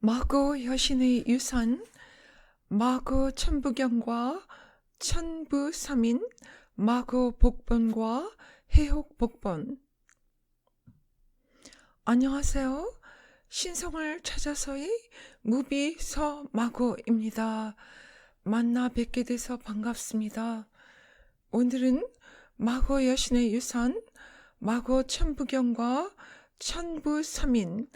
마고 여신의 유산, 마고 천부경과 천부 삼인, 마고 복본과 해옥 복본. 안녕하세요. 신성을 찾아서의 무비 서마고입니다. 만나 뵙게 돼서 반갑습니다. 오늘은 마고 여신의 유산, 마고 천부경과 천부 삼인,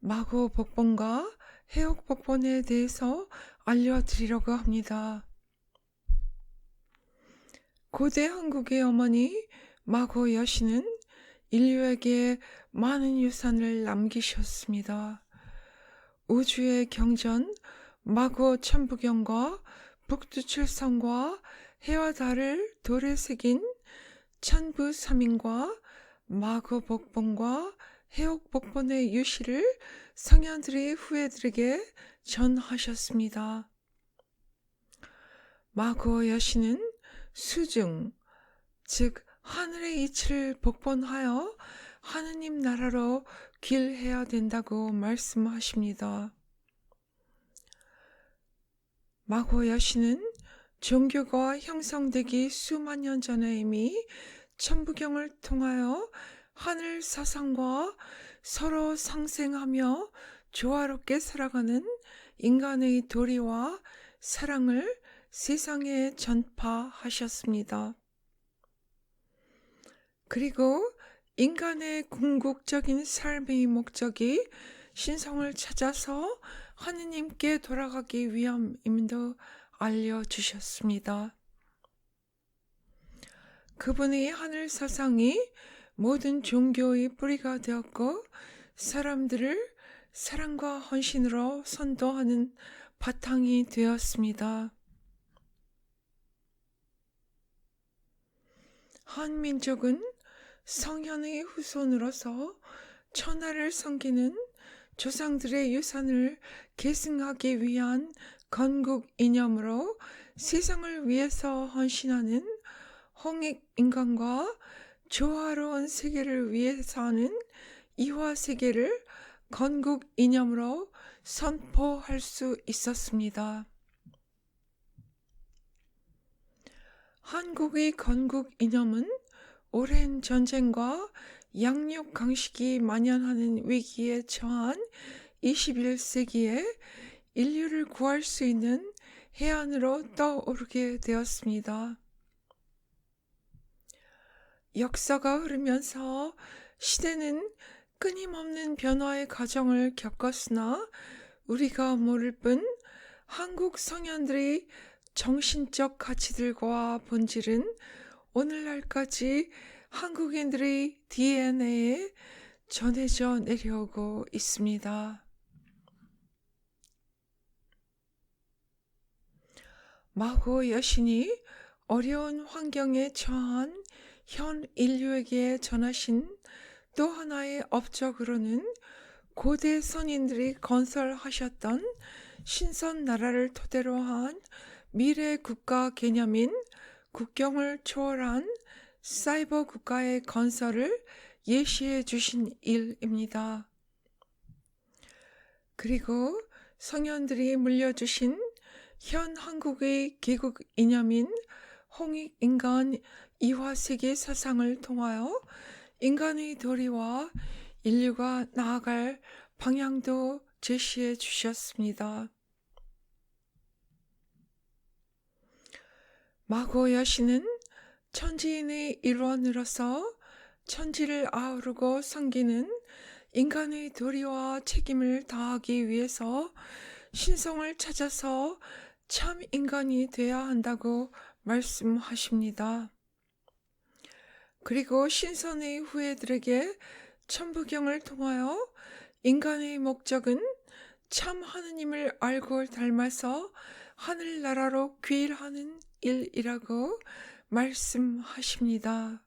마고 복본과 해옥 복본에 대해서 알려드리려고 합니다. 고대 한국의 어머니 마고 여신은 인류에게 많은 유산을 남기셨습니다. 우주의 경전, 마고 천부경과 북두칠성과 해와 달을 돌에 새긴 천부 삼인과 마고 복본과 해옥 복본의 유시를 성현들의 후예들에게 전하셨습니다. 마고 여신은 수중, 즉 하늘의 이치를 복본하여 하느님 나라로 길해야 된다고 말씀하십니다. 마고 여신은 종교가 형성되기 수만 년 전에 이미 천부경을 통하여 하늘 사상과 서로 상생하며 조화롭게 살아가는 인간의 도리와 사랑을 세상에 전파하셨습니다. 그리고 인간의 궁극적인 삶의 목적이 신성을 찾아서 하느님께 돌아가기 위함임도 알려주셨습니다. 그분의 하늘 사상이 모든 종교의 뿌리가 되었고 사람들을 사랑과 헌신으로 선도하는 바탕이 되었습니다. 한 민족은 성현의 후손으로서 천하를 섬기는 조상들의 유산을 계승하기 위한 건국 이념으로 세상을 위해서 헌신하는 홍익 인간과 조화로운 세계를 위해서 하는 이화 세계를 건국 이념으로 선포할 수 있었습니다. 한국의 건국 이념은 오랜 전쟁과 양육 강식이 만연하는 위기에 처한 21세기에 인류를 구할 수 있는 해안으로 떠오르게 되었습니다. 역사가 흐르면서 시대는 끊임없는 변화의 과정을 겪었으나 우리가 모를 뿐 한국 성현들의 정신적 가치들과 본질은 오늘날까지 한국인들의 DNA에 전해져 내려오고 있습니다. 마고 여신이 어려운 환경에 처한 현 인류에게 전하신 또 하나의 업적으로는 고대 선인들이 건설하셨던 신선 나라를 토대로 한 미래 국가 개념인 국경을 초월한 사이버 국가의 건설을 예시해 주신 일입니다. 그리고 성현들이 물려주신 현 한국의 개국 이념인 홍익 인간 이화세계 사상을 통하여 인간의 도리와 인류가 나아갈 방향도 제시해 주셨습니다. 마고 여신은 천지인의 일원으로서 천지를 아우르고 섬기는 인간의 도리와 책임을 다하기 위해서 신성을 찾아서 참 인간이 되어야 한다고 말씀하십니다. 그리고 신선의 후예들에게 천부경을 통하여 인간의 목적은 참 하느님을 알고 닮아서 하늘나라로 귀일하는 일이라고 말씀하십니다.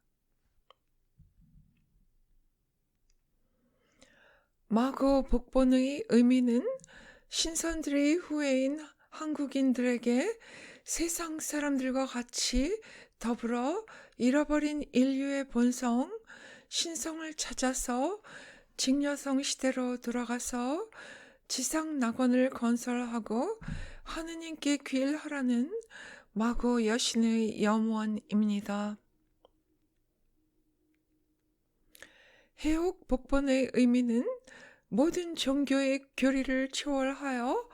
마고 복본의 의미는 신선들의 후예인 한국인들에게 세상 사람들과 같이 더불어 잃어버린 인류의 본성, 신성을 찾아서 직녀성 시대로 돌아가서 지상 낙원을 건설하고 하느님께 귀일하라는 마고 여신의 염원입니다. 해옥 복번의 의미는 모든 종교의 교리를 초월하여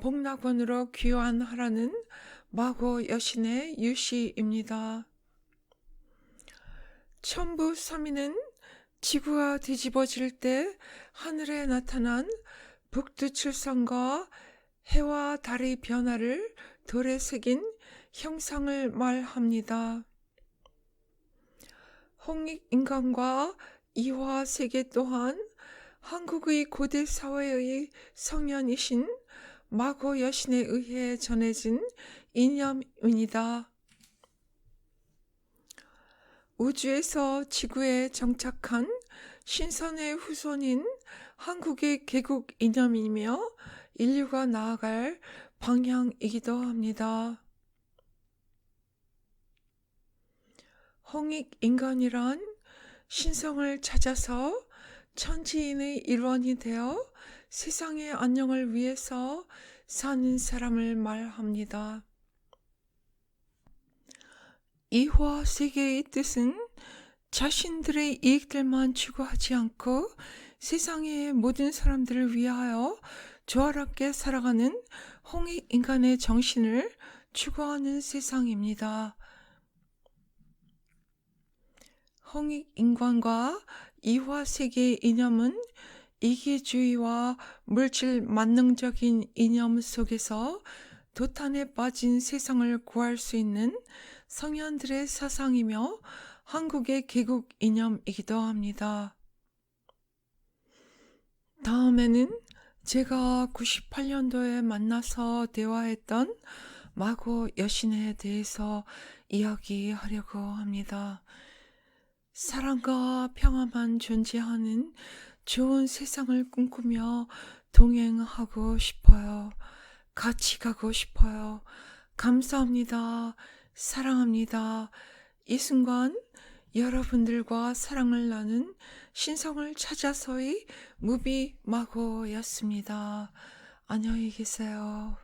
복락원으로 귀환하라는 마고 여신의 유시입니다. 천부 서민은 지구가 뒤집어질 때 하늘에 나타난 북두칠성과 해와 달의 변화를 돌에 새긴 형상을 말합니다. 홍익인간과 이화 세계 또한 한국의 고대 사회의 성현이신 마고 여신에 의해 전해진 이념입니다. 우주에서 지구에 정착한 신선의 후손인 한국의 개국 이념이며 인류가 나아갈 방향이기도 합니다. 홍익 인간이란 신성을 찾아서 천지인의 일원이 되어 세상의 안녕을 위해서 사는 사람을 말합니다. 이화 세계의 뜻은 자신들의 이익들만 추구하지 않고 세상의 모든 사람들을 위하여 조화롭게 살아가는 홍익 인간의 정신을 추구하는 세상입니다. 홍익 인간과 이화 세계의 이념은 이기주의와 물질 만능적인 이념 속에서 도탄에 빠진 세상을 구할 수 있는 성현들의 사상이며 한국의 개국 이념이기도 합니다. 다음에는 제가 98년도에 만나서 대화했던 마고 여신에 대해서 이야기하려고 합니다. 사랑과 평화만 존재하는 좋은 세상을 꿈꾸며 동행하고 싶어요. 같이 가고 싶어요. 감사합니다. 사랑합니다. 이 순간 여러분들과 사랑을 나눈 신성을 찾아서의 무비 마고였습니다. 안녕히 계세요.